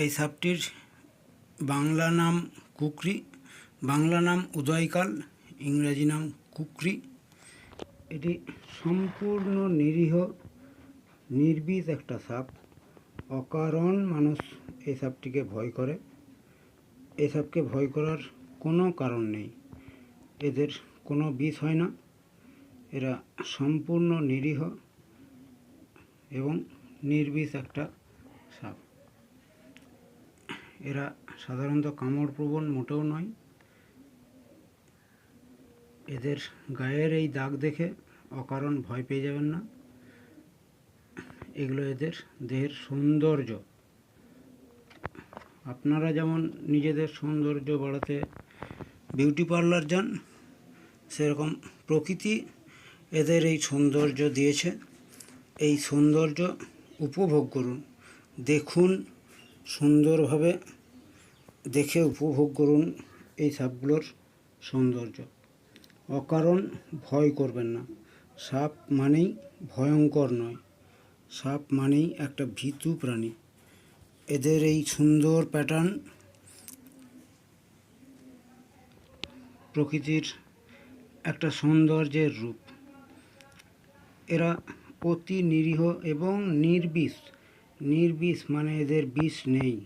এই সাপটির বাংলা নাম কুকরি, বাংলা নাম উদয়কাল, ইংরাজি নাম কুকরি। এটি সম্পূর্ণ নিরীহ, নির্বিষ একটা সাপ। অকারণ মানুষ এই সাপটিকে ভয় করে। এই সাপকে ভয় করার কোনো কারণ নেই। এদের কোনো বিষ হয় না। এরা সম্পূর্ণ নিরীহ এবং নির্বিষ একটা এরা সাধারণত কামড় প্রবণ মোটেও নয়। এদের গায়ের এই দাগ দেখে অকারণ ভয় পেয়ে যাবেন না। এগুলো এদের দেহের সৌন্দর্য। আপনারা যেমন নিজেদের সৌন্দর্য বাড়াতে বিউটি পার্লার যান, সেরকম প্রকৃতি এদের এই সৌন্দর্য দিয়েছে। এই সৌন্দর্য উপভোগ করুন, দেখুন সুন্দরভাবে দেখে উপভোগ করুন এই সাপগুলোর সৌন্দর্য। অকারণ ভয় করবেন না। সাপ মানেই ভয়ঙ্কর নয়। সাপ মানেই একটা ভীতু প্রাণী। এদের এই সুন্দর প্যাটার্ন প্রকৃতির একটা সৌন্দর্যের রূপ। এরা অতি নিরীহ এবং নির্বিষ। নির্বিষ মানে এদের বিষ নেই।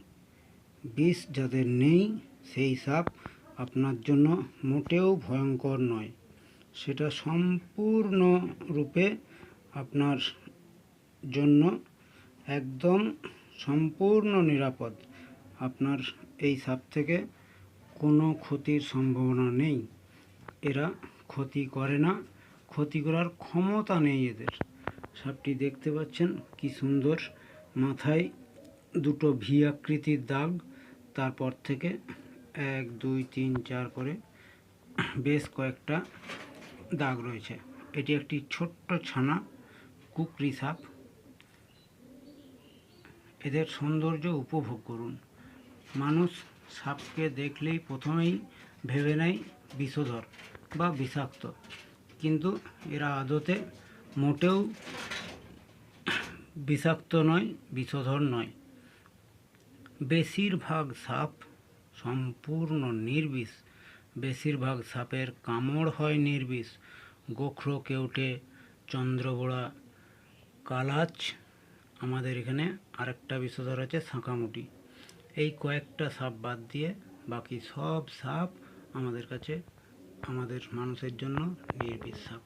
বিষ যাদের নেই, সেই সাপ আপনার জন্য মোটেও ভয়ঙ্কর নয়। সেটা সম্পূর্ণ রূপে আপনার জন্য একদম সম্পূর্ণ নিরাপদ। আপনার এই সাপ থেকে কোনো ক্ষতির সম্ভাবনা নেই। এরা ক্ষতি করে না, ক্ষতি করার ক্ষমতা নেই এদের। সাপটি দেখতে পাচ্ছেন কি সুন্দর মাথায় দুটো ভি আকৃতির দাগ, তারপর থেকে এক, দুই, তিন, চার করে বেশ কয়েকটা দাগ রয়েছে। এটি একটি ছোট্ট ছানা কুকরি সাপ। এদের সৌন্দর্য উপভোগ করুন। মানুষ সাপকে দেখলেই প্রথমেই ভেবে নেয় বিষধর বা বিষাক্ত, কিন্তু এরা আদতে মোটেও বিষাক্ত নয় বিষধর নয়। বেশিরভাগ সাপ সম্পূর্ণ নির্বিষ। বেশিরভাগ সাপের কামড় হয় নির্বিষ। গোখরো, কেউটে, চন্দ্রবোড়া, কালাচ, আমাদের এখানে আরেকটা বিষধর আছে শাঁকামুটি এই কয়েকটা সাপ বাদ দিয়ে বাকি সব সাপ আমাদের কাছে, আমাদের মানুষের জন্য নির্বিষ সাপ।